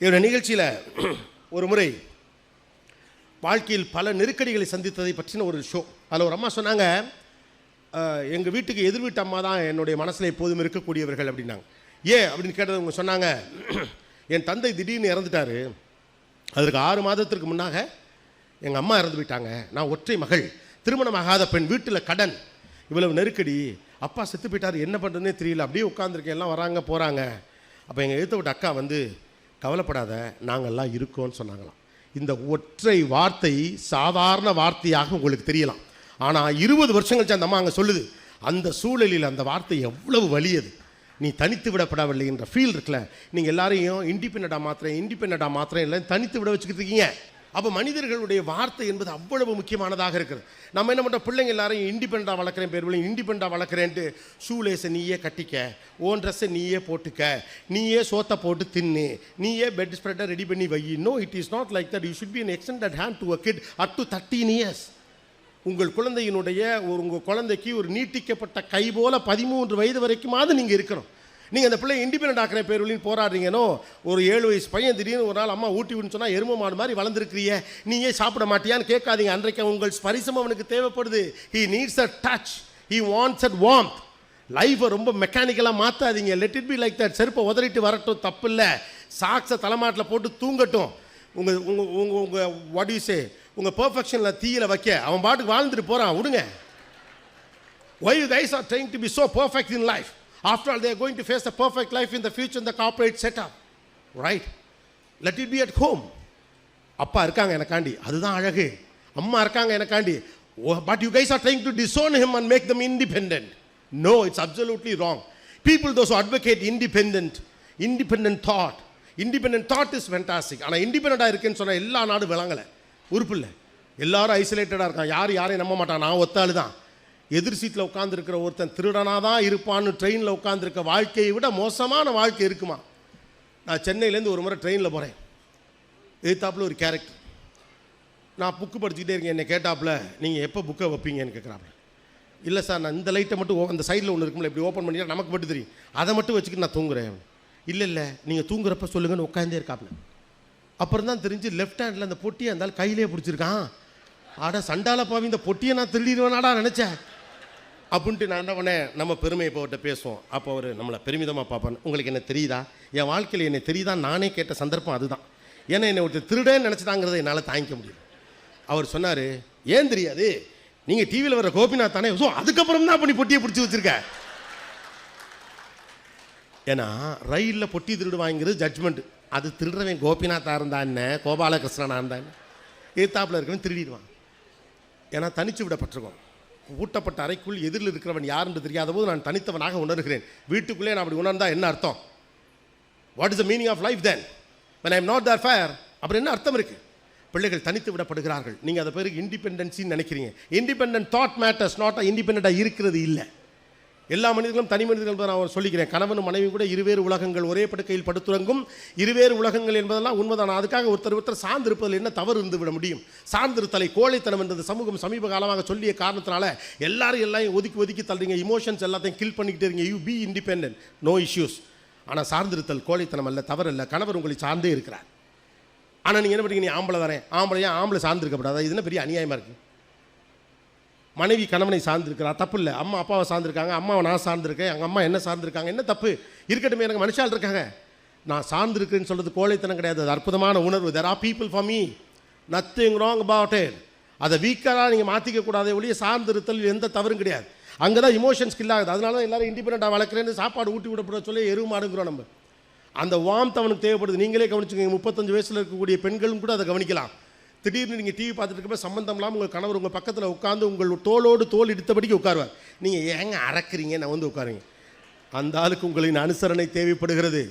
என்னுடைய நிகழ்ச்சியில் ஒரு முறை வாழ்க்கையில் பல நெருக்கடிகளை சந்தித்ததை பற்றின ஒரு ஷோ அதில் ஒரு அம்மா சொன்னாங்க எங்கள் வீட்டுக்கு எதிர் வீட்டு அம்மா தான் என்னுடைய மனசில் எப்போதும் இருக்கக்கூடியவர்கள் அப்படின்னாங்க. ஏன்? அப்படின்னு கேட்டது அவங்க சொன்னாங்க என் தந்தை திடீர்னு இறந்துட்டாரு. அதற்கு ஆறு மாதத்திற்கு முன்னாக எங்கள் அம்மா இறந்து போயிட்டாங்க. நான் ஒற்றை மகள். திருமணமாகாத பெண் வீட்டில் கடன். இவ்வளவு நெருக்கடி. அப்பா செத்து போயிட்டார். என்ன பண்ணுறதுனே தெரியல. அப்படியே உட்காந்துருக்கேன் எல்லாம் வராங்க போகிறாங்க அப்போ எங்கள் எழுத்த விட்ட அக்கா வந்து கவலைப்படாத நாங்கள்லாம் இருக்கோம்னு சொன்னாங்களாம். இந்த ஒற்றை வார்த்தை சாதாரண வார்த்தையாக உங்களுக்கு தெரியலாம். ஆனால் இருபது வருஷம் கழிச்சு அந்த அம்மா அங்கே சொல்லுது அந்த சூழலில் அந்த வார்த்தை எவ்வளவு வலியது. நீ தனித்து விடப்படவில்லை என்ற ஃபீல் இருக்குல்ல. நீங்கள் எல்லாரையும் இண்டிபெண்டாக மாத்திரம் இண்டிபெண்டாக மாத்திரம் இல்லை தனித்து விட வச்சுக்கிட்டு இருக்கீங்க. அப்போ மனிதர்களுடைய வார்த்தை என்பது அவ்வளவு முக்கியமானதாக இருக்குது. நம்ம என்ன பண்ணுறோம் பிள்ளைங்க எல்லாரையும் இண்டிபெண்டாக வளர்க்குறேன் பேர் இண்டிபெண்டாக வளர்க்குறேன்ட்டு ஷூலேஸை நீயே கட்டிக்க ஓன் ட்ரெஸ்ஸை நீயே போட்டுக்க நீயே சோத்தை போட்டு தின்னு நீயே பெட் ஸ்ப்ரெட்டை ரெடி பண்ணி வை. No it is not like that you should be an extended hand to a kid up to thirteen years உங்கள் குழந்தையினுடைய ஒரு உங்கள் குழந்தைக்கு ஒரு நீட்டிக்கப்பட்ட கை போல பதிமூன்று வயது வரைக்குமாவது நீங்கள் இருக்கணும். நீங்கள் அந்த பிள்ளை இண்டிபெண்ட் ஆக்கிற பேர்வழின்னு போராடுறீங்கனோ ஒரு ஏழு வயசு பையன் திடீர்னு ஒரு நாள் அம்மா ஊட்டி விடுன்னு சொன்னால் எரும மாடு மாதிரி வளர்ந்துருக்கிறிய நீயே சாப்பிட மாட்டியான்னு கேட்காதீங்க. அன்றைக்கு உங்கள் ஸ்பரிசம் அவனுக்கு தேவைப்படுது. He needs a touch he wants at warmth லைஃப்பை ரொம்ப மெக்கானிக்கலாக மாற்றாதீங்க let it be like that செருப்பை உதறிட்டு வரட்டும். தப்பு இல்லை சாக்ஸை தலைமாட்டில் போட்டு தூங்கட்டும். உங்கள் உங்கள் உங்கள் உங்கள் வாட் யூ சே உங்கள் பர்ஃபெக்ஷனில் தீயில் வைக்க. அவன் பாட்டுக்கு வாழ்ந்துட்டு போகிறான் விடுங்க. Why you are are trying be be perfect in life? After all, they are going to face a perfect life in the future in the corporate setup. Right? Let it be at home. அப்பா இருக்காங்க எனக்காண்டி அதுதான் அழகு அம்மா இருக்காங்க எனக்காண்டி but you guys are trying to disown him and make them independent no it's absolutely wrong people those advocate independent independent thought independent thought is fantastic ஆனால் இண்டிபெண்டாக இருக்குன்னு சொன்னால் எல்லா நாடும் விளங்கலை. உறுப்பு இல்லை. எல்லாரும் ஐசோலேட்டடாக இருக்கான் யார் யாரையும் நம்ப மாட்டான். நான் ஒத்தாள் தான் எதிர் சீட்டில் உட்காந்துருக்கிற ஒருத்தன் திருடனாக தான் இருப்பான்னு ட்ரெயினில் உட்காந்துருக்க வாழ்க்கையை விட மோசமான வாழ்க்கை இருக்குமா? நான் சென்னையிலேருந்து ஒரு முறை ட்ரெயினில் போகிறேன் எதிர்த்தாப்புல ஒரு கேரக்டர் நான் புக்கு படிச்சுக்கிட்டே இருக்கேன் என்னை கேட்டாப்புல நீங்கள் எப்போ புக்கை வைப்பீங்கன்னு கேட்குறாப்புல இல்லை சார் நான் இந்த லைட்டை மட்டும் ஓ- அந்த சைடில் ஒன்று இருக்கும்ல இப்படி ஓப்பன் பண்ணிட்டா நமக்கு மட்டும் தெரியும். அதை மட்டும் வச்சுக்கிட்டு நான் தூங்குறேன். இல்லை இல்லை நீங்கள் தூங்குறப்ப சொல்லுங்கன்னு உட்காந்தே இருக்காப்புல. அப்புறம் தான் தெரிஞ்சு லெஃப்ட் ஹேண்டில் அந்த பொட்டியை இருந்தாலும் கையிலே பிடிச்சிருக்கான். ஆட சண்டால பாவி இந்த பொட்டியை நான் திருடிடுவேனாடா நினச்சேன். அப்படின்ட்டு நான் என்ன பண்ணேன்? நம்ம பெருமையை போட்ட பேசுவோம். அப்போ அவர் நம்மளை பெருமிதமாக பார்ப்பான் உங்களுக்கு என்ன தெரியுதா? என் வாழ்க்கையில் என்ன தெரியுதா? நானே கேட்ட சந்தர்ப்பம் அதுதான். ஏன்னா என்னை ஒருத்தர் திருடேன்னு நினச்சிதாங்கிறத என்னால் தாங்கிக்க முடியும் அவர் சொன்னார் ஏன் தெரியாது? நீங்கள் டிவியில் வர கோபிநாத் தானே? ஸோ அதுக்கப்புறம் தான் பண்ணி பொட்டியை பிடிச்சி வச்சிருக்க. ஏன்னா ரயிலில் பொட்டி திருடு வாங்கிறது ஜட்ஜ்மெண்ட் அது திருடுறவன் கோபிநாத்தாக இருந்தா என்ன? கோபாலகிருஷ்ணனா இருந்தா என்ன? இருக்கவன் திருடிடுவான். ஏன்னா தனிச்சு விடப்பட்டிருக்கோம். ஊட்டப்பட்ட அறைக்குள் எதிரில் இருக்கிறவன் யார் என்று தெரியாத போது நான் தனித்தவனாக உணர்கிறேன். வீட்டுக்குள்ளே நான் அப்படி உணர்ந்தா என்ன அர்த்தம்? What is the meaning of life then when I am not there fire அப்புறம் என்ன அர்த்தம் இருக்கு? பிள்ளைகள் தனித்து விடப்படுகிறார்கள். நீங்கள் அதை பேருக்கு இண்டிபெண்டன்சின்னு நினைக்கிறீங்க. இண்டிபெண்டன்ட் தாட் மேட்டர்ஸ் நாட் இண்டிபெண்டாக இருக்கிறது இல்லை. எல்லா மனிதர்களும் தனி மனிதர்கள் நான் நான் சொல்லிக்கிறேன். கணவனும் மனைவி கூட இருவேறு உலகங்கள் ஒரே படுக்கையில் படுத்துறங்கும். இருவேறு உலகங்கள் என்பதெல்லாம் உண்மைதான். அதுக்காக ஒருத்தர் ஒருத்தர் சார்ந்திருப்பதில் என்ன தவறு இருந்து விட முடியும்? சார்ந்திருத்தலை கோழைத்தனம் என்றது சமூகம் சமீப காலமாக சொல்லிய காரணத்தினால எல்லாரும் எல்லாம் ஒதுக்கி ஒதுக்கி தள்ளுறீங்க. இமோஷன்ஸ் எல்லாத்தையும் கில் பண்ணிக்கிட்டே இருக்கீங்க. You be independent no issues ஆனால் சார்ந்திருத்தல் கோழைத்தனம் அல்ல தவறு அல்ல கணவர் உங்களை சார்ந்தே இருக்கிறார். ஆனால் நீங்கள் என்ன பண்ணுறீங்க நீ ஆம்பளை தானே. ஆம்பளையா? ஆம்பளை சார்ந்திருக்கப்படாது? இது என்ன பெரிய அநியாயமாக இருக்குது மனைவி கணவனை சார்ந்திருக்கிறா. தப்பு இல்லை அம்மா அப்பாவை சார்ந்திருக்காங்க. அம்மாவை நான் சார்ந்திருக்கேன். எங்கள் அம்மா என்ன சார்ந்திருக்காங்க? என்ன தப்பு? இருக்கட்டும் எனக்கு மனுஷால் இருக்காங்க. நான் சார்ந்திருக்கிறேன்னு சொல்கிறது கோழைத்தனம் கிடையாது. அது அற்புதமான உணர்வு. There are people for me nothing wrong about it அதை வீக்கராக நீங்கள் மாற்றிக்க கூடாதே ஒழிய சார்ந்திருத்தல் எந்த தவறும் கிடையாது. அங்கே தான் இமோஷன் ஸ்கில் ஆகுது. அதனால தான் எல்லோரும் இண்டிபெண்ட்டாக வளர்க்குறேன்னு சாப்பாடு ஊட்டி விடப்பட சொல்லி எருவு மாடுங்கிறோம் நம்ம. அந்த வாம்த் அவனுக்கு தேவைப்படுது. நீங்களே கவனிச்சுக்கோங்க. முப்பத்தஞ்சு வயசில் இருக்கக்கூடிய பெண்களும் கூட அதை கவனிக்கலாம். திடீர்னு நீங்கள் டிவி பார்த்துட்டு இருக்கப்ப சம்மந்தம் இல்லாமல் உங்கள் கணவர் உங்கள் பக்கத்தில் உட்காந்து உங்கள் தோளோடு தோல் இடித்தபடிக்கு உட்காருவார். நீங்கள் ஏங்க அறக்குறீங்க? நான் வந்து உட்காருங்க. அந்த ஆளுக்கு உங்களின் அனுசரணை தேவைப்படுகிறது.